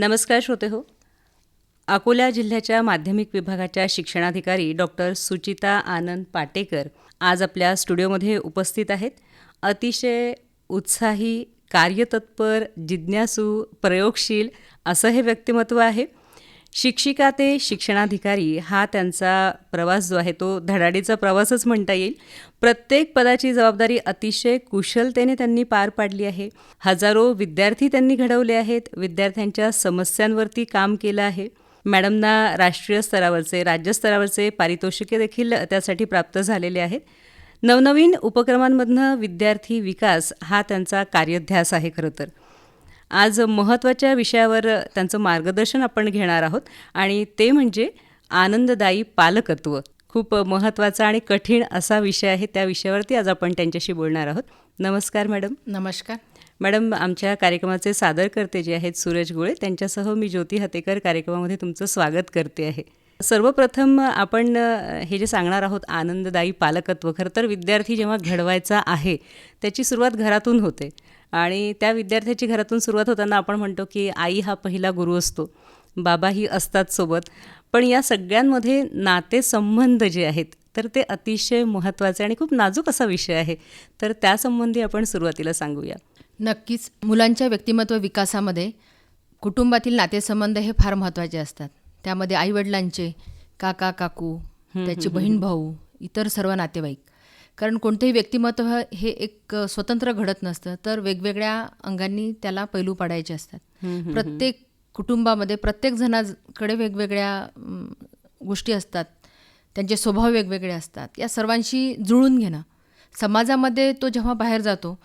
नमस्कार श्रोते हो. अकोला जिल्ह्याच्या माध्यमिक विभागाच्या शिक्षणाधिकारी डॉक्टर सुचिता आनंद पाटेकर आज आपल्या स्टुडिओमध्ये उपस्थित आहेत. अतिशय उत्साही कार्यतत्पर जिज्ञासू प्रयोगशील असं हे व्यक्तिमत्व आहे. शिक्षिका ते शिक्षणाधिकारी हा त्यांचा प्रवास जो आहे तो धडाडीचा प्रवासच म्हणता येईल. प्रत्येक पदाची जबाबदारी अतिशय कुशलतेने त्यांनी पार पाडली आहे. हजारो विद्यार्थी त्यांनी घडवले आहेत. विद्यार्थ्यांच्या समस्यांवरती काम केलं आहे. मॅडमना राष्ट्रीय स्तरावरचे राज्यस्तरावरचे पारितोषिके देखील त्यासाठी प्राप्त झालेले आहेत. नवनवीन उपक्रमांमधनं विद्यार्थी विकास हा त्यांचा कार्यध्यास आहे खरं तर. आज महत्त्वाच्या विषयावर त्यांचं मार्गदर्शन आपण घेणार आहोत. आणि ते म्हणजे आनंददायी पालकत्व. खूप महत्त्वाचा आणि कठीण असा विषय आहे त्या विषयावरती आज आपण त्यांच्याशी बोलणार आहोत. नमस्कार मॅडम. नमस्कार. मॅडम आमच्या कार्यक्रमाचे सादरकर्ते जे आहेत सूरज गोळे त्यांच्यासह मी ज्योती हतेकर कार्यक्रमामध्ये तुमचं स्वागत करते आहे. सर्वप्रथम आपण हे जे सांगणार आहोत आनंददायी पालकत्व खरं तर विद्यार्थी जेव्हा घडवायचा आहे त्याची सुरुवात घरातून होते. आणि त्या विद्यार्थ्याची घरातून सुरुवात होताना आपण म्हणतो की आई हा पहिला गुरु असतो बाबाही असतात सोबत. पण या सगळ्यांमध्ये नातेसंबंध जे आहेत तर ते अतिशय महत्त्वाचे आणि खूप नाजूक असा विषय आहे. तर त्यासंबंधी आपण सुरुवातीला सांगूया. नक्कीच मुलांच्या व्यक्तिमत्व विकासामध्ये कुटुंबातील नातेसंबंध हे फार महत्त्वाचे असतात. त्यामध्ये आईवडिलांचे काका काकू त्याचे बहीण भाऊ इतर सर्व नातेवाईक. कारण कोणतेही व्यक्तिमत्व हे एक स्वतंत्र घडत नसतं. तर वेगवेगळ्या अंगांनी त्याला पैलू पाडायचे असतात. प्रत्येक कुटुंबामध्ये प्रत्येक जणाकडे वेगवेगळ्या गोष्टी असतात. त्यांचे स्वभाव वेगवेगळे असतात. या सर्वांशी जुळून घेणं. समाजामध्ये तो जेव्हा बाहेर जातो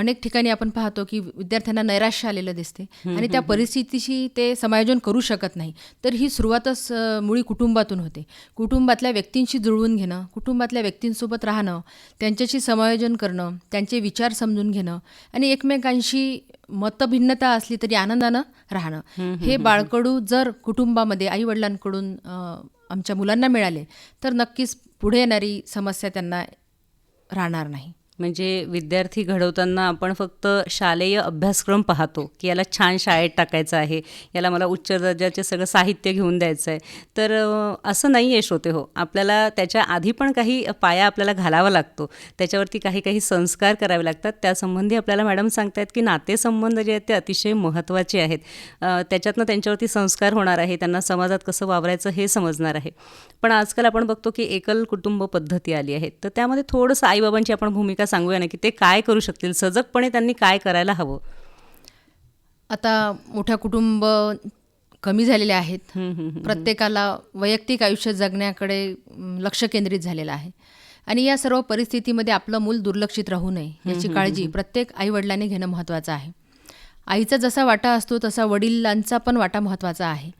अनेक ठिकाणी आपण पाहतो की विद्यार्थ्यांना नैराश्य आलेलं दिसते. आणि त्या परिस्थितीशी ते समायोजन करू शकत नाही. तर ही सुरुवातच मुळी कुटुंबातून होते. कुटुंबातल्या व्यक्तींशी जुळवून घेणं कुटुंबातल्या व्यक्तींसोबत राहणं त्यांच्याशी समायोजन करणं त्यांचे विचार समजून घेणं आणि एकमेकांशी मतभिन्नता असली तरी आनंदानं राहणं. हे बाळकडू जर कुटुंबामध्ये आईवडिलांकडून अ, आमच्या मुलांना मिळाले तर नक्कीच पुढे येणारी समस्या त्यांना राहणार नाही. म्हणजे विद्यार्थी घडवताना आपण फक्त शालेय अभ्यासक्रम पाहतो की याला छान शाळेत टाकायचं आहे याला मला उच्च दर्जाचे सगळं साहित्य घेऊन द्यायचं आहे तर असं नाही आहे श्रोते हो. आपल्याला त्याच्या आधी पण काही पाया आपल्याला घालावा लागतो. त्याच्यावरती काही काही संस्कार करावे लागतात. त्यासंबंधी आपल्याला मॅडम सांगतायत की नातेसंबंध जे आहेत ते अतिशय महत्त्वाचे आहेत. त्याच्यातनं त्यांच्यावरती संस्कार होणार आहे त्यांना समाजात कसं वावरायचं हे समजणार आहे. पण आजकाल आपण बघतो की एकल कुटुंब पद्धती आली आहे तर त्यामध्ये थोडंसं आईबाबांची आपण भूमिका सांगूया ना की ते काय करू शकतील सजगपणे त्यांनी काय करायला हवं. आता मोठ्या कुटुंब कमी झालेले आहेत. प्रत्येकाला वैयक्तिक आयुष्य जगण्याकडे लक्ष केंद्रित झालेलं आहे. आणि या सर्व परिस्थितीमध्ये आपलं मूल दुर्लक्षित राहू नये याची काळजी प्रत्येक आईवडिलांनी घेणं महत्त्वाचं आहे. आईचा जसा वाटा असतो तसा वडिलांचा पण वाटा महत्त्वाचा आहे.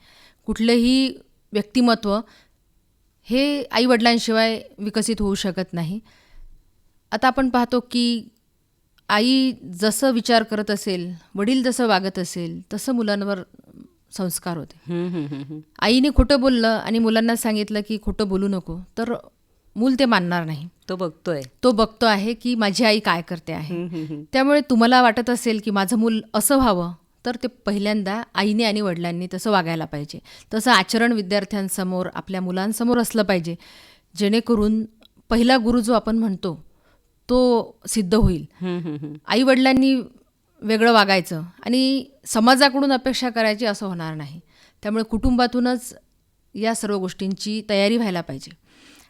कुठलंही व्यक्तिमत्व हे आईवडिलांशिवाय विकसित होऊ शकत नाही. आता आपण पाहतो की आई जसं विचार करत असेल वडील जसं वागत असेल तसं मुलांवर संस्कार होते. आईने खोटं बोललं आणि मुलांना सांगितलं की खोटं बोलू नको तर मूल ते मानणार नाही. तो बघतोय. तो बघतो आहे की माझी आई काय करते आहे. त्यामुळे तुम्हाला वाटत असेल की माझं मूल असं व्हावं तर ते पहिल्यांदा आईने आणि वडिलांनी तसं वागायला पाहिजे. तसं आचरण विद्यार्थ्यांसमोर आपल्या मुलांसमोर असलं पाहिजे जेणेकरून पहिला गुरु जो आपण म्हणतो तो सिद्ध होईल. आई वडिलांनी वेगळं वागायचं आणि समाजाकडून अपेक्षा करायची असं होणार नाही. त्यामुळे कुटुंबातूनच या सर्व गोष्टींची तयारी व्हायला पाहिजे.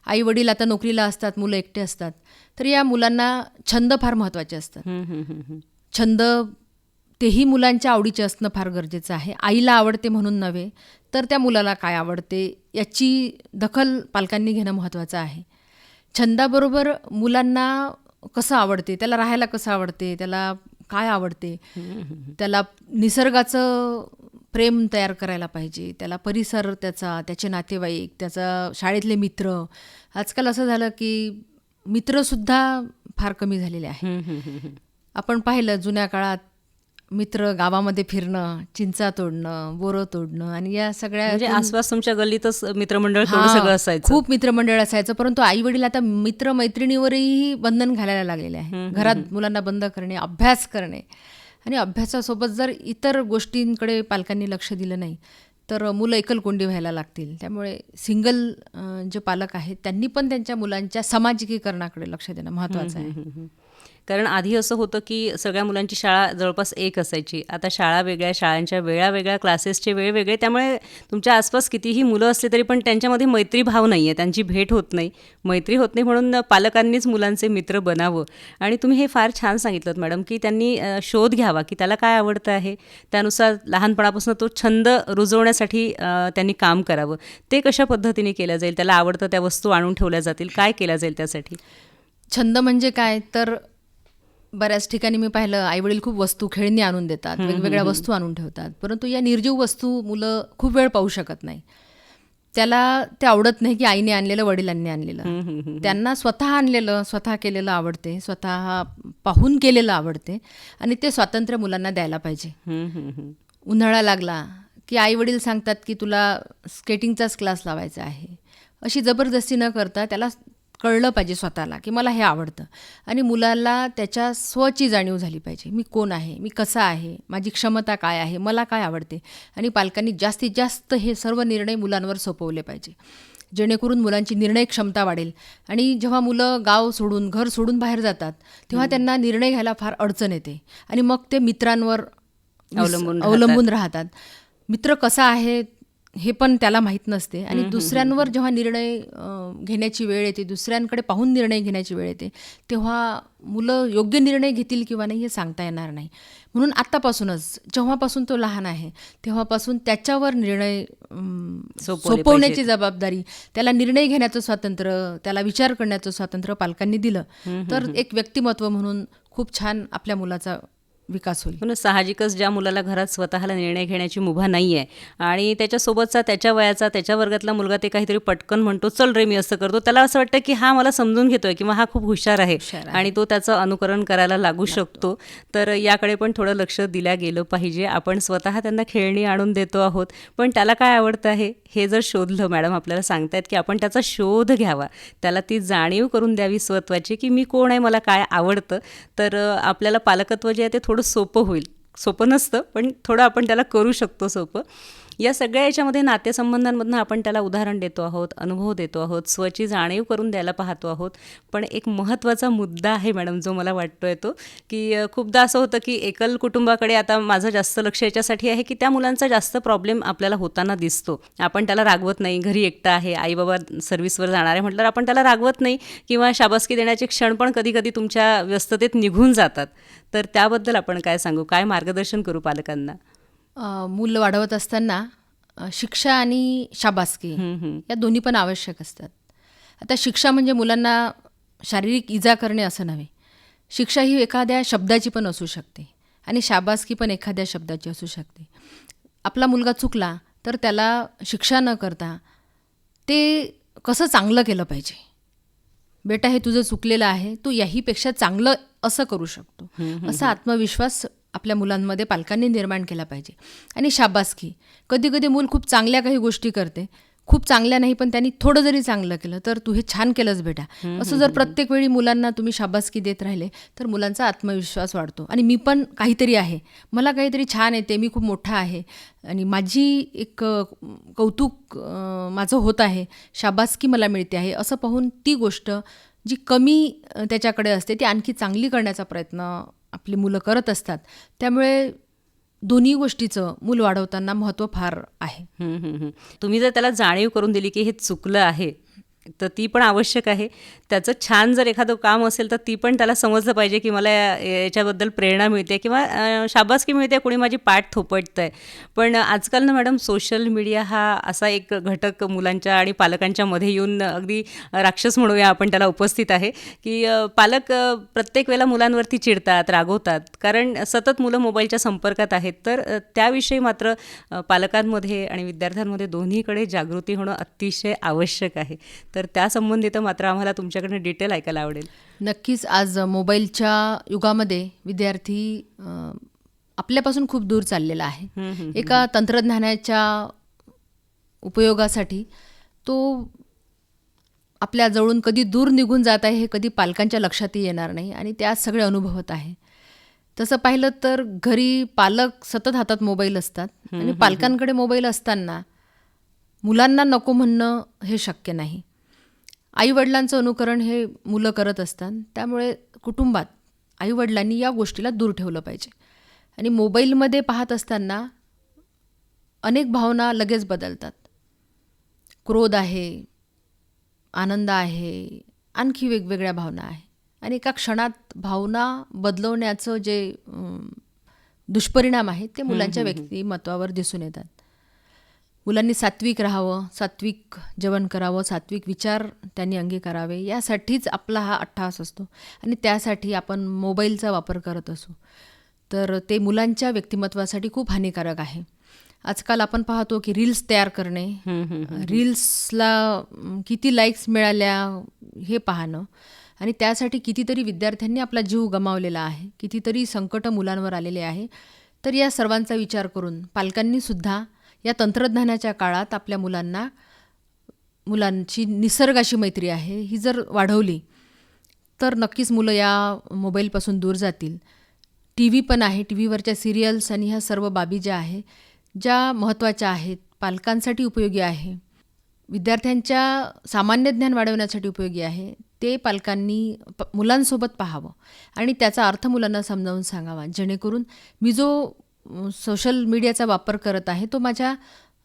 आई वडील आता नोकरीला असतात मुलं एकटे असतात तर या मुलांना छंद फार महत्त्वाचे असतात. छंद तेही मुलांच्या आवडीचे असणं फार गरजेचं आहे. आईला आवडते म्हणून नव्हे तर त्या मुलाला काय आवडते याची दखल पालकांनी घेणं महत्त्वाचं आहे. छंदाबरोबर मुलांना कसं आवडते? त्याला राहायला कसं आवडते? त्याला काय आवडते? त्याला निसर्गाचं प्रेम तयार करायला पाहिजे. त्याला परिसर त्याचा त्याचे नातेवाईक त्याचा शाळेतले मित्र. आजकाल असं झालं की मित्रसुद्धा फार कमी झालेले आहे. आपण पाहिलं जुन्या काळात मित्र गावामध्ये फिरणं चिंचा तोडणं बोरं तोडणं आणि या सगळ्या म्हणजे आसपास तुमच्या गल्लीतच मित्रमंडळ सगळं असायचं. खूप मित्रमंडळ असायचं परंतु आई वडील आता मित्र मैत्रिणीवरही बंधन घालायला लागलेले आहे. घरात मुलांना बंद करणे अभ्यास करणे आणि अभ्यासासोबत जर इतर गोष्टींकडे पालकांनी लक्ष दिलं नाही तर मुलं एकलकोंडी व्हायला लागतील. त्यामुळे सिंगल जे पालक आहेत त्यांनी पण त्यांच्या मुलांच्या सामाजिकीकरणाकडे लक्ष देणं महत्त्वाचं आहे. कारण आधी असं होतं की सगळ्या मुलांची शाळा जवळपास एक असायची. आता शाळा वेगळ्या शाळांच्या वेळा वेगळ्या क्लासेसचे वेळ वेगळे. त्यामुळे तुमच्या आसपास कितीही मुलं असले तरी पण त्यांच्यामध्ये मैत्री भाव नाही आहे त्यांची भेट होत नाही. मैत्री होत नाही म्हणून पालकांनीच मुलांचे मित्र बनावं. आणि तुम्ही हे फार छान सांगितलं मॅडम की त्यांनी शोध घ्यावा की त्याला काय आवडतं आहे. त्यानुसार लहानपणापासून तो छंद रुजवण्यासाठी त्यांनी काम करावं. ते कशा पद्धतीने केलं जाईल? त्याला आवडतं त्या वस्तू आणून ठेवल्या जातील? काय केलं जाईल त्यासाठी? छंद म्हणजे काय? तर बऱ्याच ठिकाणी मी पाहिलं आईवडील खूप वस्तू खेळणी आणून देतात वेगवेगळ्या वस्तू आणून ठेवतात. परंतु या निर्जीव वस्तू मुलं खूप वेळ पाहू शकत नाही. त्याला ते आवडत नाही की आईने आणलेलं वडिलांनी आणलेलं. त्यांना स्वतः आणलेलं स्वतः केलेलं आवडते स्वतः पाहून केलेलं आवडते आणि ते स्वातंत्र्य मुलांना द्यायला पाहिजे. उन्हाळा लागला की आई वडील सांगतात की तुला स्केटिंगचाच क्लास लावायचा आहे. अशी जबरदस्ती न करता त्याला कळलं पाहिजे स्वतःला की मला हे आवडतं. आणि मुलाला त्याच्या स्वची जाणीव झाली पाहिजे. मी कोण आहे? मी कसा आहे? माझी क्षमता काय आहे? मला काय आवडते? आणि पालकांनी जास्तीत जास्त हे सर्व निर्णय मुलांवर सोपवले पाहिजे. जेणेकरून मुलांची निर्णय क्षमता वाढेल. आणि जेव्हा मुलं गाव सोडून घर सोडून बाहेर जातात तेव्हा त्यांना निर्णय घ्यायला फार अडचण येते. आणि मग ते मित्रांवर अवलंबून. अवलंबून राहतात. मित्र कसा आहे? हे पण त्याला माहीत नसते. आणि दुसऱ्यांवर जेव्हा निर्णय घेण्याची वेळ येते दुसऱ्यांकडे पाहून निर्णय घेण्याची वेळ येते तेव्हा मुलं योग्य निर्णय घेतील किंवा नाही हे सांगता येणार नाही. म्हणून आत्तापासूनच जेव्हापासून तो लहान आहे तेव्हापासून त्याच्यावर निर्णय सोपवण्याची जबाबदारी त्याला निर्णय घेण्याचं स्वातंत्र्य त्याला विचार करण्याचं स्वातंत्र्य पालकांनी दिलं. तर एक व्यक्तिमत्व म्हणून खूप छान आपल्या मुलाचा विकास होईल. म्हणून साहजिकच ज्या मुलाला घरात स्वतःला निर्णय घेण्याची मुभा नाही आहे आणि त्याच्यासोबतचा त्याच्या वयाचा त्याच्या वर्गातला मुलगा ते काहीतरी पटकन म्हणतो चल रे मी असं करतो. त्याला असं वाटतं की हा मला समजून घेतोय किंवा हा खूप हुशार आहे. आणि तो त्याचं अनुकरण करायला लागू शकतो. तर याकडे पण थोडं लक्ष दिल्या गेलं पाहिजे. आपण स्वतः त्यांना खेळणी आणून देतो आहोत. पण त्याला काय आवडतं आहे? हे जर शोधलं मॅडम आपल्याला सांगतायत की आपण त्याचा शोध घ्यावा. त्याला ती जाणीव करून द्यावी स्वत्वाची की मी कोण आहे मला काय आवडतं. तर आपल्याला पालकत्व जे आहे ते थोडं सोपं होईल. सोपं नसतं पण थोडं आपण त्याला करू शकतो सोपं. या सगळ्या याच्यामध्ये नातेसंबंधांमधनं आपण त्याला उदाहरण देतो आहोत अनुभव देतो आहोत स्वची जाणीव करून द्यायला पाहतो आहोत. पण एक महत्त्वाचा मुद्दा आहे मॅडम जो मला वाटतोय तो की खूपदा असं होतं की एकल कुटुंबाकडे आता माझं जास्त लक्ष याच्यासाठी आहे की त्या मुलांचा जास्त प्रॉब्लेम आपल्याला होताना दिसतो. आपण त्याला रागवत नाही घरी एकटा आहे आई बाबा सर्व्हिसवर जाणार आहे म्हटल्यावर आपण त्याला रागवत नाही किंवा शाबासकी देण्याचे क्षण पण कधी कधी तुमच्या व्यस्ततेत निघून जातात. तर त्याबद्दल आपण काय सांगू? काय मार्गदर्शन करू पालकांना? मूल वाढवत असताना शिक्षा आणि शाबासकी. या दोन्ही पण आवश्यक असतात. आता शिक्षा म्हणजे मुलांना शारीरिक इजा करणे असं नव्हे. शिक्षा ही एखाद्या शब्दाची पण असू शकते आणि शाबासकी पण एखाद्या शब्दाची असू शकते. आपला मुलगा चुकला तर त्याला शिक्षा न करता ते कसं चांगलं केलं पाहिजे? बेटा हे तुझं चुकलेलं आहे तू याहीपेक्षा चांगलं असं करू शकतो. असा आत्मविश्वास आपल्या मुलांमध्ये पालकांनी निर्माण केला पाहिजे. आणि शाबासकी. कधी कधी मूल खूप चांगल्या काही गोष्टी करते. खूप चांगल्या नाही पण त्यांनी थोडं जरी चांगलं केलं तर तू हे छान केलंस बेटा. असं जर प्रत्येक वेळी मुलांना तुम्ही शाबासकी देत राहिले तर मुलांचा आत्मविश्वास वाढतो. आणि मी पण काहीतरी आहे. मला काहीतरी छान येते मी खूप मोठा आहे. आणि माझी एक कौतुक माझं होत आहे शाबासकी मला मिळते आहे असं पाहून ती गोष्ट जी कमी त्याच्याकडे असते ती आणखी चांगली करण्याचा प्रयत्न आपली मुलं करत असतात. त्यामुळे दोन्ही गोष्टीचं मूल वाढवताना महत्त्व फार आहे. तुम्ही जर त्याला जाणीव करून दिली की हे चुकलं आहे तर ती पण आवश्यक आहे. त्याचं छान जर एखादं काम असेल तर ती पण त्याला समजलं पाहिजे की मला याच्याबद्दल प्रेरणा मिळते किंवा शाबासकी मिळते कोणी माझी पाठ थोपटतं आहे पण आजकाल ना मॅडम सोशल मीडिया हा असा एक घटक मुलांच्या आणि पालकांच्या मध्ये येऊन अगदी राक्षस म्हणूया आपण त्याला उपस्थित आहे की पालक प्रत्येक वेळेला मुलांवरती चिडतात रागवतात. कारण सतत मुलं मोबाईलच्या संपर्कात आहेत. तर त्याविषयी मात्र पालकांमध्ये आणि विद्यार्थ्यांमध्ये दोन्हीकडे जागृती होणं अतिशय आवश्यक आहे. तर त्यासंबंधित मात्र आम्हाला तुमच्याकडनं डिटेल ऐकायला आवडेल. नक्कीच आज मोबाईलच्या युगामध्ये विद्यार्थी आपल्यापासून खूप दूर चाललेला आहे. एका तंत्रज्ञानाच्या उपयोगासाठी तो आपल्या जवळून कधी दूर निघून जात आहे हे कधी पालकांच्या लक्षातही येणार नाही आणि त्यात सगळे अनुभवत आहे. तसं पाहिलं तर घरी पालक सतत हातात मोबाईल असतात आणि पालकांकडे मोबाईल असताना मुलांना नको म्हणणं हे शक्य नाही. आईवडिलांचं अनुकरण हे मुलं करत असतात. त्यामुळे कुटुंबात आईवडिलांनी या गोष्टीला दूर ठेवलं पाहिजे. आणि मोबाईलमध्ये पाहत असताना अनेक भावना लगेच बदलतात. क्रोध आहे आनंद आहे आणखी वेगवेगळ्या भावना आहे. आणि एका क्षणात भावना बदलवण्याचं जे दुष्परिणाम आहेत ते मुलांच्या व्यक्तिमत्वावर दिसून येतात. मुलांनी सात्विक राहावं सात्विक जेवण करावं सात्विक विचार त्यांनी अंगीकारावे यासाठीच आपला हा अट्टहास असतो. आणि त्यासाठी आपण मोबाईलचा वापर करत असू. तर ते मुलांच्या व्यक्तिमत्वासाठी खूप हानिकारक आहे. आजकाल आपण पाहतो की रील्स तयार करणे रील्सला किती लाईक्स मिळाल्या हे पाहणं. आणि त्यासाठी कितीतरी विद्यार्थ्यांनी आपला जीव गमावलेला आहे. कितीतरी संकट मुलांवर आलेले आहे. तर या सर्वांचा विचार करून पालकांनी सुद्धा या तंत्रज्ञानाच्या काळात आपल्या मुलांना मुलांची निसर्गाशी मैत्री आहे ही जर वाढवली तर नक्कीच मुलं या मोबाईलपासून दूर जातील. टी व्ही पण आहे टी व्हीवरच्या सिरियल्स आणि ह्या सर्व बाबी ज्या आहे ज्या महत्त्वाच्या आहेत पालकांसाठी उपयोगी आहे विद्यार्थ्यांच्या सामान्य ज्ञान वाढवण्यासाठी उपयोगी आहे ते पालकांनी प मुलांसोबत पाहावं. आणि त्याचा अर्थ मुलांना समजावून सांगावा. जेणेकरून मी जो सोशल मीडियाचा वापर करत आहे तो माझ्या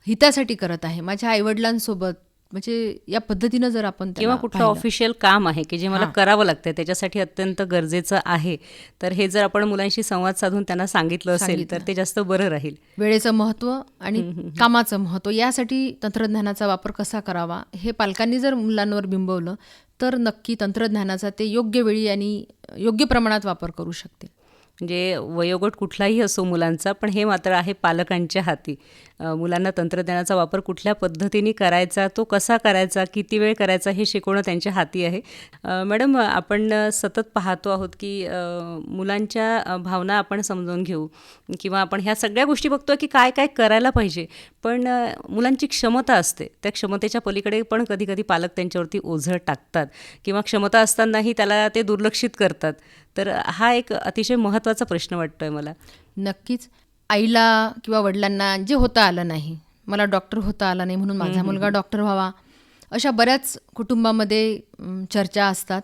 हितासाठी करत आहे माझ्या आईवडिलांसोबत. म्हणजे या पद्धतीनं जर आपण किंवा कुठलं. ऑफिशियल काम आहे की जे मला करावं लागतं त्याच्यासाठी अत्यंत गरजेचं आहे. तर हे जर आपण मुलांशी संवाद साधून त्यांना सांगितलं असेल तर ते जास्त बरं राहील. वेळेचं महत्त्व आणि कामाचं महत्त्व यासाठी तंत्रज्ञानाचा वापर कसा करावा? हे पालकांनी जर मुलांवर बिंबवलं तर नक्की तंत्रज्ञानाचा ते योग्य वेळी आणि योग्य प्रमाणात वापर करू शकतील. म्हणजे वयोगट कुठलाही असो मुलांचा पण हे मात्र आहे पालकांच्या हाती. मुलांना तंत्रज्ञानाचा वापर कुठल्या पद्धतीने करायचा तो कसा करायचा किती वेळ करायचा हे शिकवणं त्यांच्या हाती आहे. मॅडम आपण सतत पाहतो आहोत की मुलांच्या भावना आपण समजून घेऊ किंवा आपण ह्या सगळ्या गोष्टी बघतो की काय काय करायला पाहिजे. पण मुलांची क्षमता असते. त्या क्षमतेच्या पलीकडे पण कधी कधी पालक त्यांच्यावरती ओझळ टाकतात किंवा क्षमता असतानाही त्याला ते दुर्लक्षित करतात. तर हा एक अतिशय महत्त्वाचा प्रश्न वाटतोय मला. नक्कीच. आईला किंवा वडिलांना जे होता आलं नाही मला डॉक्टर होता आला नाही म्हणून माझा मुलगा डॉक्टर व्हावा अशा बऱ्याच कुटुंबामध्ये चर्चा असतात.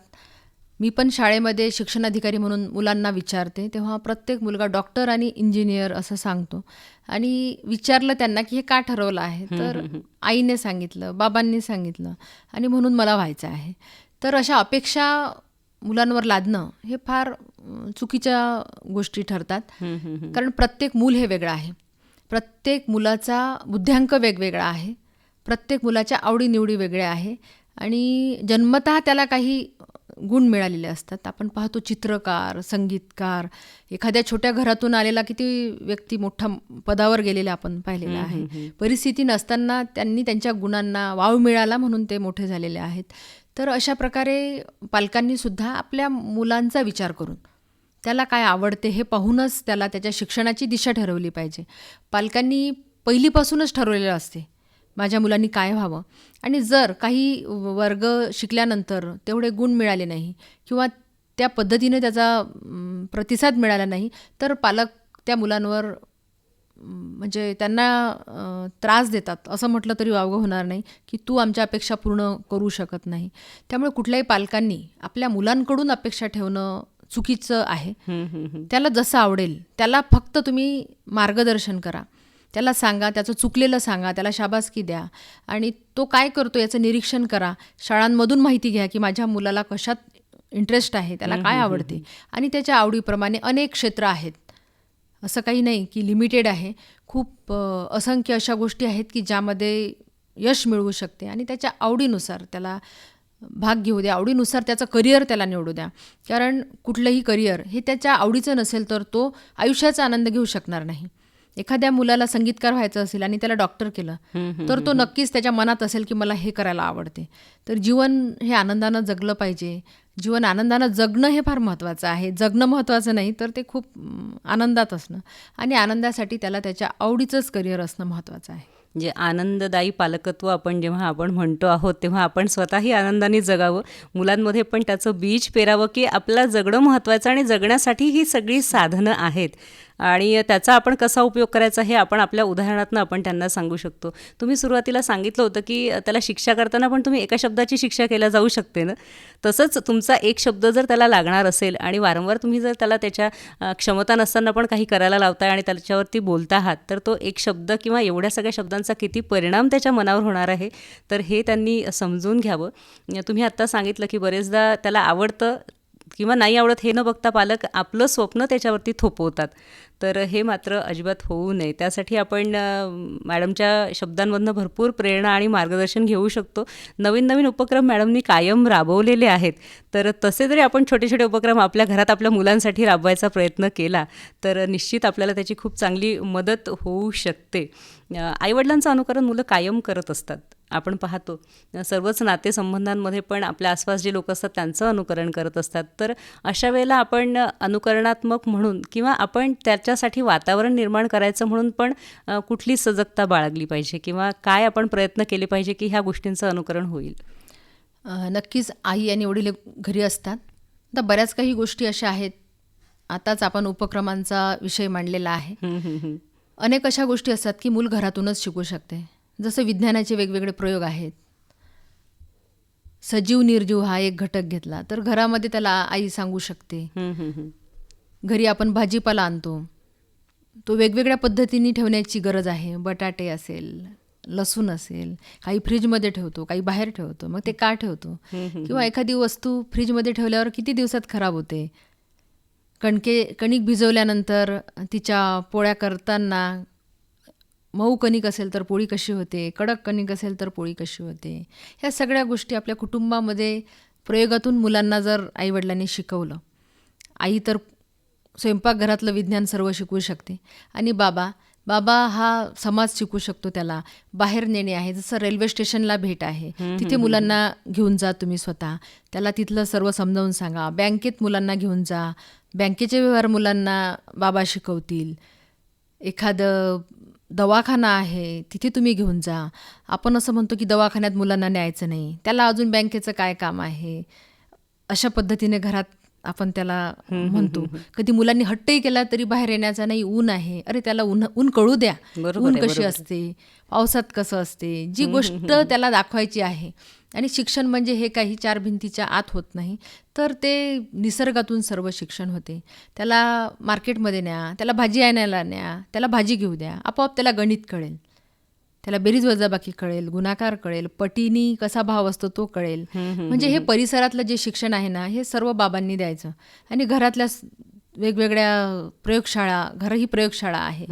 मी पण शाळेमध्ये शिक्षणाधिकारी म्हणून मुलांना विचारते तेव्हा प्रत्येक मुलगा डॉक्टर आणि इंजिनियर असं सांगतो. आणि विचारलं त्यांना की हे का ठरवलं आहे? तर आईने सांगितलं बाबांनी सांगितलं आणि म्हणून मला व्हायचं आहे. तर अशा अपेक्षा मुलांवर लादणं हे फार चुकीच्या गोष्टी ठरतात. कारण प्रत्येक मूल हे वेगळं आहे. प्रत्येक मुलाचा बुद्ध्यांक वेगवेगळा आहे. प्रत्येक मुलाच्या आवडीनिवडी वेगळ्या आहे. आणि जन्मतः त्याला काही गुण मिळालेले असतात. आपण पाहतो चित्रकार संगीतकार. एखाद्या छोट्या घरातून आलेला किती व्यक्ती मोठ्या पदावर गेलेला आपण पाहिलेला आहे. परिस्थिती नसताना त्यांनी त्यांच्या गुणांना वाव मिळाला म्हणून ते मोठे झालेले आहेत. तर अशा प्रकारे पालकांनीसुद्धा आपल्या मुलांचा विचार करून त्याला काय आवडते हे पाहूनच त्याला त्याच्या शिक्षणाची दिशा ठरवली पाहिजे. पालकांनी पहिलीपासूनच ठरवलेलं असते माझ्या मुलांनी काय व्हावं? आणि जर काही वर्ग शिकल्यानंतर तेवढे गुण मिळाले नाही किंवा त्या पद्धतीने त्याचा प्रतिसाद मिळाला नाही तर पालक त्या मुलांवर म्हणजे त्यांना त्रास देतात. असं म्हटलं तरी वावगं होणार नाही की तू आमच्या अपेक्षा पूर्ण करू शकत नाही. त्यामुळे कुठल्याही पालकांनी आपल्या मुलांकडून अपेक्षा ठेवणं चुकीचं आहे. त्याला जसं आवडेल त्याला फक्त तुम्ही मार्गदर्शन करा. त्याला सांगा त्याचं चुकलेलं सांगा त्याला शाबासकी द्या. आणि तो काय करतो याचं निरीक्षण करा. शाळांमधून माहिती घ्या की माझ्या मुलाला कशात इंटरेस्ट आहे त्याला काय आवडते. आणि त्याच्या आवडीप्रमाणे अनेक क्षेत्र आहेत. असं काही नाही की लिमिटेड आहे. खूप असंख्य अशा गोष्टी आहेत की ज्यामध्ये यश मिळवू शकते आणि त्याच्या आवडीनुसार त्याला भाग घेऊ द्या. आवडीनुसार त्याचं करिअर त्याला निवडू द्या. कारण कुठलंही करिअर हे त्याच्या आवडीचं नसेल तर तो आयुष्याचा आनंद घेऊ शकणार नाही. एखाद्या मुलाला संगीतकार व्हायचं असेल आणि त्याला डॉक्टर केलं तर तो नक्कीच त्याच्या मनात असेल की मला हे करायला आवडते. तर जीवन हे आनंदानं जगलं पाहिजे. जीवन आनंदानं जगणं हे फार महत्त्वाचं आहे. जगणं महत्त्वाचं नाही तर ते खूप आनंदात असणं. आणि आनंदासाठी त्याला त्याच्या आवडीचंच करिअर असणं महत्त्वाचं आहे. जे आनंददायी पालकत्व आपण जेव्हा आपण म्हणतो आहोत तेव्हा आपण स्वतःही आनंदाने जगावं. मुलांमध्ये पण त्याचं बीज पेरावं की आपलं जगणं महत्त्वाचं आणि जगण्यासाठी ही सगळी साधनं आहेत. आणि त्याचा आपण कसा उपयोग करायचा हे आपण आपल्या उदाहरणातनं आपण त्यांना सांगू शकतो. तुम्ही सुरुवातीला सांगितलं होतं की त्याला शिक्षा करताना पण तुम्ही एका शब्दाची शिक्षा केल्या जाऊ शकते ना? तसंच तुमचा एक शब्द जर त्याला लागणार असेल आणि वारंवार तुम्ही जर त्याला त्याच्या क्षमता नसताना पण काही करायला लावताय आणि त्याच्यावरती बोलता आहात तर तो एक शब्द किंवा एवढ्या सगळ्या शब्दांचा किती परिणाम त्याच्या मनावर होणार आहे तर हे त्यांनी समजून घ्यावं. तुम्ही आत्ता सांगितलं की बरेचदा त्याला आवडतं किंवा नाही आवडत हे न बघता पालक आपलं स्वप्न त्याच्यावरती थोपवतात. तर हे मात्र अजिबात होऊ नये. त्यासाठी आपण मॅडमच्या शब्दांमधनं भरपूर प्रेरणा आणि मार्गदर्शन घेऊ शकतो. नवीन नवीन उपक्रम मॅडमनी कायम राबवलेले आहेत. तर तसे जरी आपण छोटे छोटे उपक्रम आपल्या घरात आपल्या मुलांसाठी राबवायचा प्रयत्न केला तर निश्चित आपल्याला त्याची खूप चांगली मदत होऊ शकते. आईवडिलांचं अनुकरण मुलं कायम करत असतात. आपण पाहतो. सर्वच नातेसंबंधांमध्ये पण आपल्या आसपास जे लोक असतात त्यांचं अनुकरण करत असतात. तर अशा वेळेला आपण अनुकरणात्मक म्हणून किंवा आपण त्याच्यासाठी वातावरण निर्माण करायचं म्हणून पण कुठली सजगता बाळगली पाहिजे? किंवा काय आपण प्रयत्न केले पाहिजे की ह्या गोष्टींचं अनुकरण होईल? नक्कीच आई आणि वडील घरी असतात. तर बऱ्याच काही गोष्टी अशा आहेत. आताच आपण उपक्रमांचा विषय मांडलेला आहे. अनेक अशा गोष्टी असतात की मूल घरातूनच शिकू शकते. जसं विज्ञानाचे वेगवेगळे प्रयोग आहेत. सजीव निर्जीव हा एक घटक घेतला तर घरामध्ये त्याला आई सांगू शकते. घरी आपण भाजीपाला आणतो. तो वेगवेगळ्या पद्धतीने ठेवण्याची गरज आहे. बटाटे असेल लसूण असेल काही फ्रीजमध्ये ठेवतो काही बाहेर ठेवतो मग ते का ठेवतो? किंवा एखादी वस्तू फ्रीजमध्ये ठेवल्यावर किती दिवसात खराब होते? कणके कणिक भिजवल्यानंतर तिच्या पोळ्या करताना मऊ कणिक असेल तर पोळी कशी होते कडक कणिक असेल तर पोळी कशी होते ह्या सगळ्या गोष्टी आपल्या कुटुंबामध्ये प्रयोगातून मुलांना जर आईवडिलांनी शिकवलं आई तर स्वयंपाकघरातलं विज्ञान सर्व शिकवू शकते. आणि बाबा बाबा हा समाज शिकू शकतो त्याला बाहेर नेणे आहे जसं रेल्वे स्टेशनला भेट आहे तिथे मुलांना घेऊन जा तुम्ही स्वतः त्याला तिथलं सर्व समजावून सांगा बँकेत मुलांना घेऊन जा बँकेचे व्यवहार मुलांना बाबा शिकवतील एखादं दवाखाना आहे तिथे तुम्ही घेऊन जा. आपण असं म्हणतो की दवाखान्यात मुलांना न्यायचं नाही. त्याला अजून बँकेचं काय काम आहे? अशा पद्धतीने घरात आपण त्याला म्हणतो. कधी मुलांनी हट्टही केला तरी बाहेर येण्याचा नाही ऊन आहे. अरे त्याला ऊन ऊन कळू द्या. ऊन कशी. असते? पावसात कसं असते? जी गोष्ट त्याला दाखवायची आहे. आणि शिक्षण म्हणजे हे काही चार भिंतीच्या आत होत नाही. तर ते निसर्गातून सर्व शिक्षण होते. त्याला मार्केटमध्ये न्या त्याला भाजी आणायला न्या त्याला भाजी घेऊ द्या. आपोआप त्याला गणित कळेल. त्याला बेरीज वजाबाकी कळेल गुणाकार कळेल पटीनी कसा भाव असतो तो कळेल. म्हणजे हे परिसरातलं जे शिक्षण आहे ना हे सर्व बाबांनी द्यायचं. आणि घरातल्या वेगवेगळ्या प्रयोगशाळा घर ही प्रयोगशाळा आहे.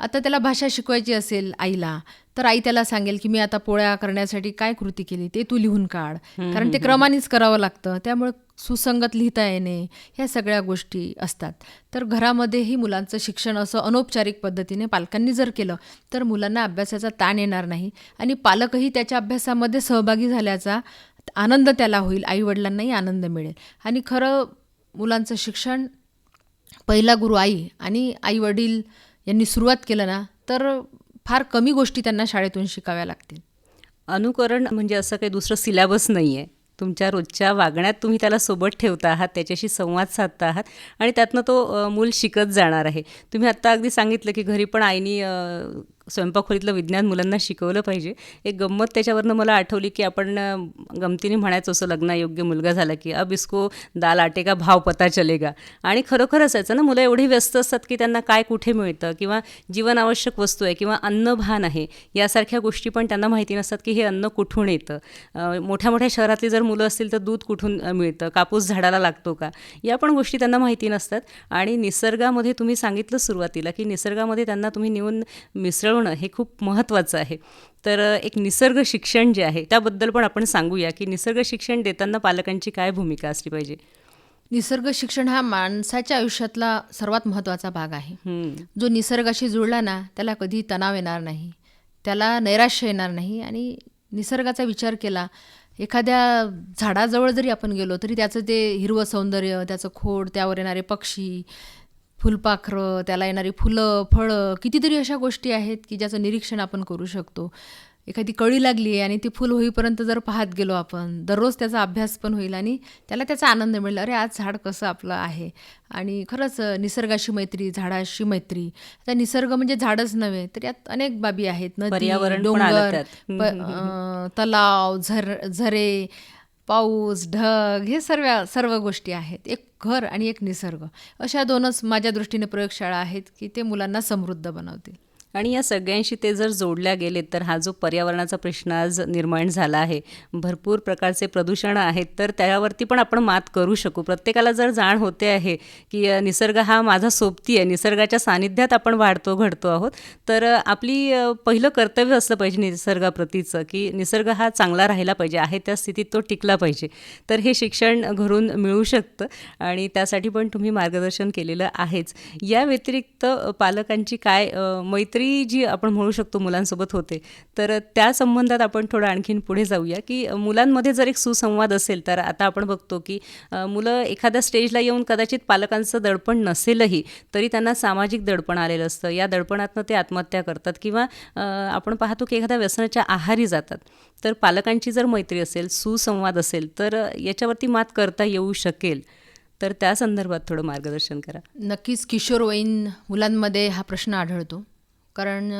आता त्याला भाषा शिकवायची असेल आईला तर आई त्याला सांगेल की मी आता पोळ्या करण्यासाठी काय कृती केली ते तू लिहून काढ. कारण ते क्रमानेच करावं लागतं. त्यामुळे सुसंगत लिहिता येणे ह्या सगळ्या गोष्टी असतात. तर घरामध्येही मुलांचं शिक्षण असं अनौपचारिक पद्धतीने पालकांनी जर केलं तर मुलांना अभ्यासाचा ताण येणार नाही. आणि पालकही त्याच्या अभ्यासामध्ये सहभागी झाल्याचा आनंद त्याला होईल आईवडिलांनाही आनंद मिळेल. आणि खरं मुलांचं शिक्षण पहिला गुरु आई आणि आई वडील यांनी सुरुवात केलं ना तर फार कमी गोष्टी त्यांना शाळेतून शिकाव्या लागतील. अनुकरण म्हणजे असं काही दुसरं सिलॅबस नाही आहे तुमच्या रोजच्या वागण्यात तुम्ही त्याला सोबत ठेवता आहात त्याच्याशी संवाद साधता आहात आणि त्यातनं तो मूल शिकत जाणार आहे. तुम्ही आत्ता अगदी सांगितलं की घरी पण आईनी स्वयंपाकखोरीतलं विज्ञान मुलांना शिकवलं पाहिजे. एक गंमत त्याच्यावरनं मला आठवली की आपण गमतीने म्हणायचो असं लग्नायोग्य मुलगा झाला की अब इसको दाल आटे का भाव पता चलेगा आणि खरोखर असायचं ना मुलं एवढी व्यस्त असतात की त्यांना काय कुठे मिळतं किंवा जीवनावश्यक वस्तू आहे किंवा अन्नभान आहे यासारख्या गोष्टी पण त्यांना माहिती नसतात की हे अन्न कुठून येतं. मोठ्या मोठ्या शहरातली जर मुलं असतील तर दूध कुठून मिळतं? कापूस झाडाला लागतो का? या पण गोष्टी त्यांना माहिती नसतात. आणि निसर्गामध्ये तुम्ही सांगितलं सुरुवातीला की निसर्गामध्ये त्यांना तुम्ही नेऊन मिसळ मिसळवणं हे खूप महत्त्वाचं आहे. तर एक निसर्ग शिक्षण जे आहे त्याबद्दल पण आपण सांगूया की निसर्ग शिक्षण देताना पालकांची काय भूमिका असली पाहिजे? निसर्ग शिक्षण हा माणसाच्या आयुष्यातला सर्वात महत्त्वाचा भाग आहे. जो निसर्गाशी जुळला ना त्याला कधी तणाव येणार नाही. त्याला नैराश्य येणार नाही आणि निसर्गाचा विचार केला एखाद्या झाडाजवळ जरी आपण गेलो तरी त्याचं ते हिरवं सौंदर्य त्याचं खोड त्यावर येणारे पक्षी फुलपाखरं त्याला येणारी फुलं फळं कितीतरी अशा गोष्टी आहेत की ज्याचं निरीक्षण आपण करू शकतो. एखादी कळी लागली आहे आणि ती फुल होईपर्यंत जर पाहत गेलो आपण दररोज त्याचा अभ्यास पण होईल आणि त्याला त्याचा आनंद मिळेल. अरे आज झाड कसं आपलं आहे? आणि खरंच निसर्गाशी मैत्री झाडाशी मैत्री. आता निसर्ग म्हणजे झाडच नव्हे तर यात अनेक बाबी आहेत. नदी डोंगर तलाव झर झरे पाऊस ढग हे सर्व सर्व गोष्टी आहेत. एक घर आणि एक निसर्ग. अशा दोनच माझ्या दृष्टीने प्रयोगशाळा आहेत की ते मुलांना समृद्ध बनवतील. आणि या सगळ्यांशी ते जर जोडल्या गेलेत तर हा जो पर्यावरणाचा प्रश्न आज निर्माण झाला आहे भरपूर प्रकारचे प्रदूषण आहेत तर त्यावरती पण आपण मात करू शकू. प्रत्येकाला जर जाण होते आहे की निसर्ग हा माझा सोबती आहे निसर्गाच्या सानिध्यात आपण वाढतो घडतो आहोत तर आपली पहिलं कर्तव्य असलं पाहिजे निसर्गाप्रतीचं की निसर्ग हा चांगला राहिला पाहिजे आहे त्या स्थितीत तो टिकला पाहिजे. तर हे शिक्षण घरून मिळू शकतं आणि त्यासाठी पण तुम्ही मार्गदर्शन केलेलं आहेच. या व्यतिरिक्त पालकांची काय मैत्री मैत्री जी आपण म्हणू शकतो मुलांसोबत होते तर त्या संबंधात आपण थोडं आणखीन पुढे जाऊया की मुलांमध्ये जर एक सुसंवाद असेल तर आता आपण बघतो की मुलं एखाद्या स्टेजला येऊन कदाचित पालकांचं दडपण नसेलही तरी त्यांना सामाजिक दडपण आलेलं असतं. या दडपणातनं ते आत्महत्या करतात किंवा आपण पाहतो की एखाद्या व्यसनाच्या आहारी जातात. तर पालकांची जर मैत्री असेल सुसंवाद असेल तर याच्यावरती मात करता येऊ शकेल. तर त्या संदर्भात थोडं मार्गदर्शन करा. नक्कीच किशोरवयीन मुलांमध्ये हा प्रश्न आढळतो. कारण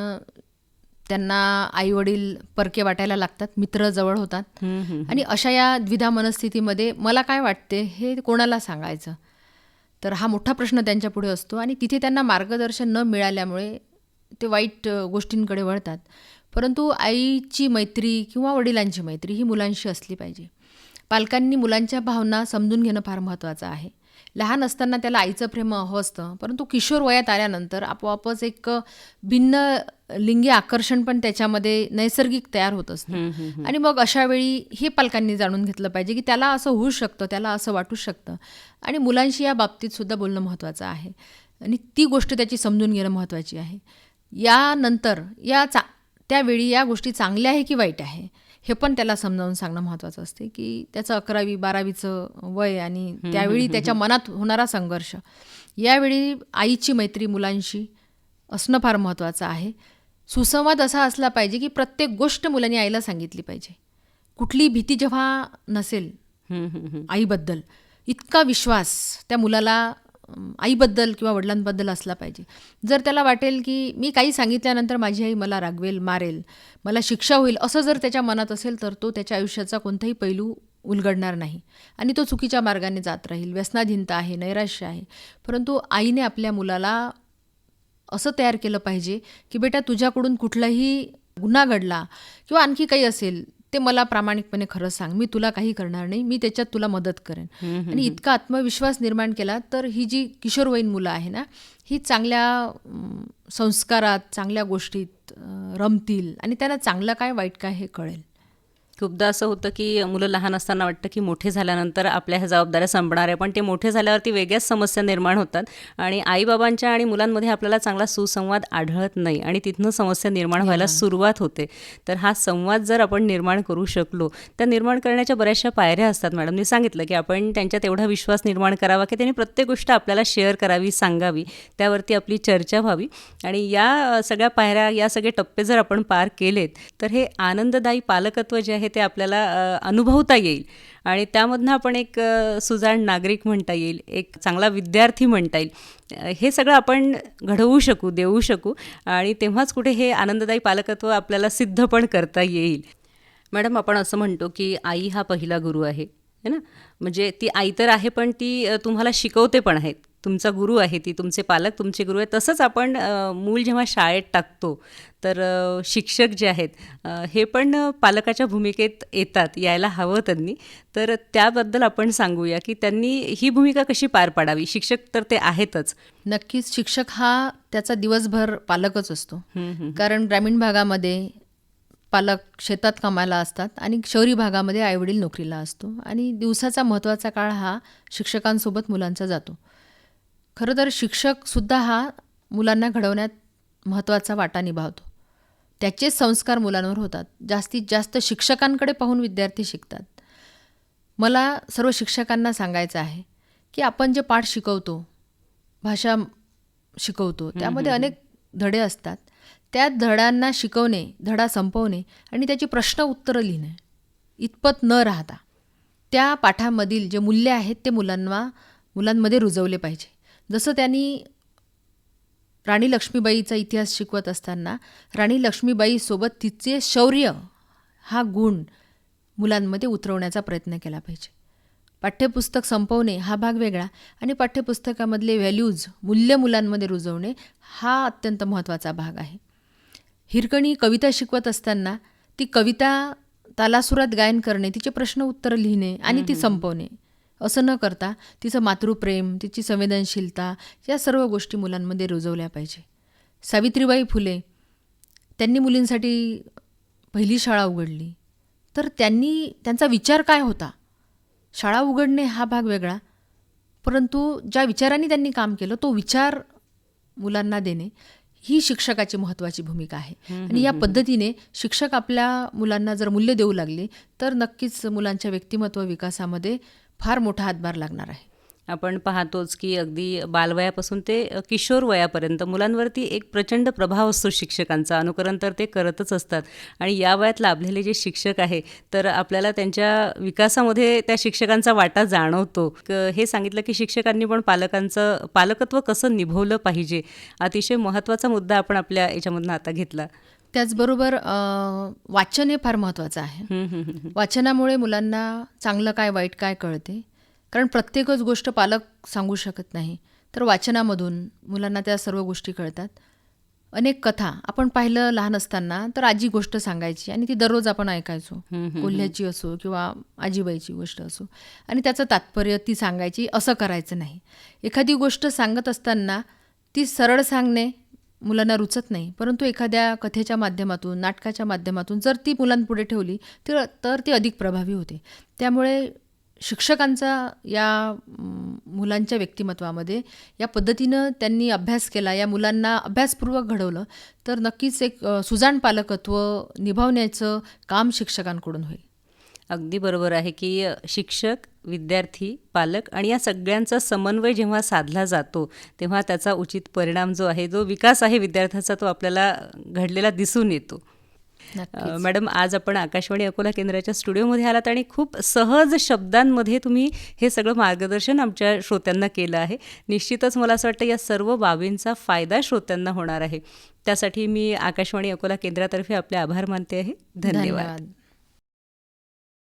त्यांना आईवडील परके वाटायला लागतात मित्र जवळ होतात. आणि अशा या द्विधा मनस्थितीमध्ये मला काय वाटते हे कोणाला सांगायचं? तर हा मोठा प्रश्न त्यांच्या पुढे असतो आणि तिथे त्यांना मार्गदर्शन न मिळाल्यामुळे ते वाईट गोष्टींकडे वळतात. परंतु आईची मैत्री किंवा वडिलांची मैत्री ही मुलांशी असली पाहिजे. पालकांनी मुलांच्या भावना समजून घेणं फार महत्त्वाचं आहे. लहान असताना त्याला आईचं प्रेम हवं असतं. परंतु किशोर वयात आल्यानंतर आपोआपच एक भिन्न लिंगी आकर्षण पण त्याच्यामध्ये नैसर्गिक तयार होत असतं. आणि मग अशा वेळी हे पालकांनी जाणून घेतलं पाहिजे की त्याला असं होऊ शकतं त्याला असं वाटू शकतं. आणि मुलांशी या बाबतीत सुद्धा बोलणं महत्त्वाचं आहे. आणि ती गोष्ट त्याची समजून घेणं महत्त्वाची आहे. यानंतर या चा त्यावेळी या गोष्टी चांगल्या आहे की वाईट आहे? हे पण त्याला समजावून सांगणं महत्त्वाचं असते की त्याचं अकरावी बारावीचं वय आणि त्यावेळी त्याच्या मनात होणारा संघर्ष. यावेळी आईची मैत्री मुलांशी असणं फार महत्त्वाचं आहे. सुसंवाद असा असला पाहिजे की प्रत्येक गोष्ट मुलांनी आईला सांगितली पाहिजे. कुठली भीती जेव्हा नसेल. आईबद्दल इतका विश्वास त्या मुलाला आईबद्दल किंवा वडिलांबद्दल असला पाहिजे. जर त्याला वाटेल की मी काही सांगितल्यानंतर माझी आई मला रागवेल मारेल मला शिक्षा होईल असं जर त्याच्या मनात असेल तर तो त्याच्या आयुष्याचा कोणताही पैलू उलगडणार नाही. आणि तो चुकीच्या मार्गाने जात राहील व्यसनाधीनता आहे नैराश्य आहे. परंतु आईने आपल्या मुलाला असं तयार केलं पाहिजे की बेटा तुझ्याकडून कुठलाही गुन्हा घडला किंवा आणखी काही असेल ते मला प्रामाणिकपणे खरं सांग. मी तुला काही करणार नाही. मी त्याच्यात तुला मदत करेन. आणि इतका आत्मविश्वास निर्माण केला तर ही जी किशोरवयीन मुलं आहे ना ही चांगल्या संस्कारात चांगल्या गोष्टीत रमतील आणि त्यांना चांगलं काय वाईट काय हे कळेल. खूपदा असं होतं की मुलं लहान असताना वाटतं की मोठे झाल्यानंतर आपल्या ह्या जबाबदाऱ्या संपणार आहे पण ते मोठे झाल्यावरती वेगळ्याच समस्या निर्माण होतात आणि आईबाबांच्या आणि मुलांमध्ये आपल्याला चांगला सुसंवाद आढळत नाही आणि तिथनं समस्या निर्माण व्हायला सुरुवात होते. तर हा संवाद जर आपण निर्माण करू शकलो त्या निर्माण करण्याच्या बऱ्याचशा पायऱ्या असतात मॅडमनी सांगितलं की आपण त्यांच्यात एवढा विश्वास निर्माण करावा की त्यांनी प्रत्येक गोष्ट आपल्याला शेअर करावी सांगावी त्यावरती आपली चर्चा व्हावी आणि या सगळ्या पायऱ्या या सगळे टप्पे जर आपण पार केलेत तर हे आनंददायी पालकत्व जे आहे ते आपल्याला अनुभवता येईल. आणि त्यामधनं आपण एक सुजाण नागरिक म्हणता येईल एक चांगला विद्यार्थी म्हणता येईल. हे सगळं आपण घडवू शकू देऊ शकू आणि तेव्हाच कुठे हे आनंददायी पालकत्व आपल्याला सिद्ध पण करता येईल. मॅडम आपण असं म्हणतो की आई हा पहिला गुरु आहे है ना? म्हणजे ती आई तर आहे पण ती तुम्हाला शिकवते पण आहेत. तुमचा गुरु आहे ती तुमचे पालक तुमचे गुरु आहे तसंच आपण मूल जेव्हा शाळेत टाकतो तर शिक्षक जे आहेत हे पण पालकाच्या भूमिकेत येतात यायला हवं त्यांनी. तर त्याबद्दल आपण सांगूया की त्यांनी ही भूमिका कशी पार पाडावी? शिक्षक तर ते आहेतच. नक्कीच शिक्षक हा त्याचा दिवसभर पालकच असतो. कारण ग्रामीण भागामध्ये पालक शेतात कामाला असतात आणि शहरी भागामध्ये आईवडील नोकरीला असतो. आणि दिवसाचा महत्त्वाचा काळ हा शिक्षकांसोबत मुलांचा जातो. खरं तर शिक्षकसुद्धा हा मुलांना घडवण्यात महत्त्वाचा वाटा निभावतो. त्याचेच संस्कार मुलांवर होतात. जास्तीत जास्त शिक्षकांकडे पाहून विद्यार्थी शिकतात. मला सर्व शिक्षकांना सांगायचं आहे की आपण जे पाठ शिकवतो भाषा शिकवतो त्यामध्ये अनेक धडे असतात. त्या धड्यांना शिकवणे धडा संपवणे आणि त्याची प्रश्न उत्तरं लिहिणे इतपत न राहता त्या पाठामधील जे मूल्य आहेत ते मुलांना मुलांमध्ये रुजवले पाहिजे. जसं त्यांनी राणी लक्ष्मीबाईचा इतिहास शिकवत असताना राणी लक्ष्मीबाईसोबत तिचे शौर्य हा गुण मुलांमध्ये उतरवण्याचा प्रयत्न केला पाहिजे. पाठ्यपुस्तक संपवणे हा भाग वेगळा आणि पाठ्यपुस्तकामधले व्हॅल्यूज मूल्य मुलांमध्ये रुजवणे हा अत्यंत महत्त्वाचा भाग आहे. हिरकणी कविता शिकवत असताना ती कविता तालासुरात गायन करणे तिचे प्रश्न उत्तर लिहिणे आणि ती संपवणे असं न करता तिचं मातृप्रेम तिची संवेदनशीलता या सर्व गोष्टी मुलांमध्ये रुजवल्या पाहिजे. सावित्रीबाई फुले त्यांनी मुलींसाठी पहिली शाळा उघडली. तर त्यांनी त्यांचा विचार काय होता? शाळा उघडणे हा भाग वेगळा परंतु ज्या विचारांनी त्यांनी काम केलं तो विचार मुलांना देणे ही शिक्षकाची महत्त्वाची भूमिका आहे. आणि या पद्धतीने शिक्षक आपल्या मुलांना जर मूल्य देऊ लागले तर नक्कीच मुलांच्या व्यक्तिमत्व विकासामध्ये फार मोठा हातभार लागणार आहे. आपण पाहतोच की अगदी बालवयापासून ते किशोर वयापर्यंत मुलांवरती एक प्रचंड प्रभाव असतो शिक्षकांचा. अनुकरण तर ते करतच असतात. आणि या वयात लाभलेले जे शिक्षक आहे तर आपल्याला त्यांच्या विकासामध्ये त्या शिक्षकांचा वाटा जाणवतो. क- हे सांगितलं की शिक्षकांनी पण पालकांचं पालकत्व कसं निभवलं पाहिजे अतिशय महत्त्वाचा मुद्दा आपण आपल्या याच्यामधनं आता घेतला. त्याचबरोबर वाचन हे फार महत्त्वाचं आहे. वाचनामुळे मुलांना चांगलं काय वाईट काय कळते कारण प्रत्येकच गोष्ट पालक सांगू शकत नाही. तर वाचनामधून मुलांना त्या सर्व गोष्टी कळतात. अनेक कथा. आपण पाहिलं लहान असताना तर आजी गोष्ट सांगायची आणि ती दररोज आपण ऐकायचो. कोल्ह्याची असो किंवा आजीबाईची गोष्ट असो. आणि त्याचं तात्पर्य ती सांगायची असं करायचं नाही. एखादी गोष्ट सांगत असताना ती सरळ सांगणे मुलांना रुचत नाही. परंतु एखाद्या कथेच्या माध्यमातून नाटकाच्या माध्यमातून जर ती मुलांपुढे ठेवली तर तर ती अधिक प्रभावी होते. त्यामुळे शिक्षकांचा या मुलांच्या व्यक्तिमत्वामध्ये या पद्धतीनं त्यांनी अभ्यास केला या मुलांना अभ्यासपूर्वक घडवलं तर नक्कीच एक सुजाण पालकत्व निभावण्याचं काम शिक्षकांकडून होईल. अगदी बरोबर आहे की शिक्षक विद्यार्थी पालक आणि या सगळ्यांचा समन्वय जेव्हा साधला जातो तेव्हा त्याचा उचित परिणाम जो आहे जो विकास आहे विद्यार्थ्याचा तो आपल्याला घडलेला दिसून येतो. मॅडम आज आपण आकाशवाणी अकोला केंद्राच्या स्टुडिओमध्ये आलात आणि खूप सहज शब्दांमध्ये तुम्ही हे सगळं मार्गदर्शन आमच्या श्रोत्यांना केलं आहे. निश्चितच मला असं वाटतं या सर्व बाबींचा फायदा श्रोत्यांना होणार आहे. त्यासाठी मी आकाशवाणी अकोला केंद्रातर्फे आपले आभार मानते आहे. धन्यवाद. धन्यवाद.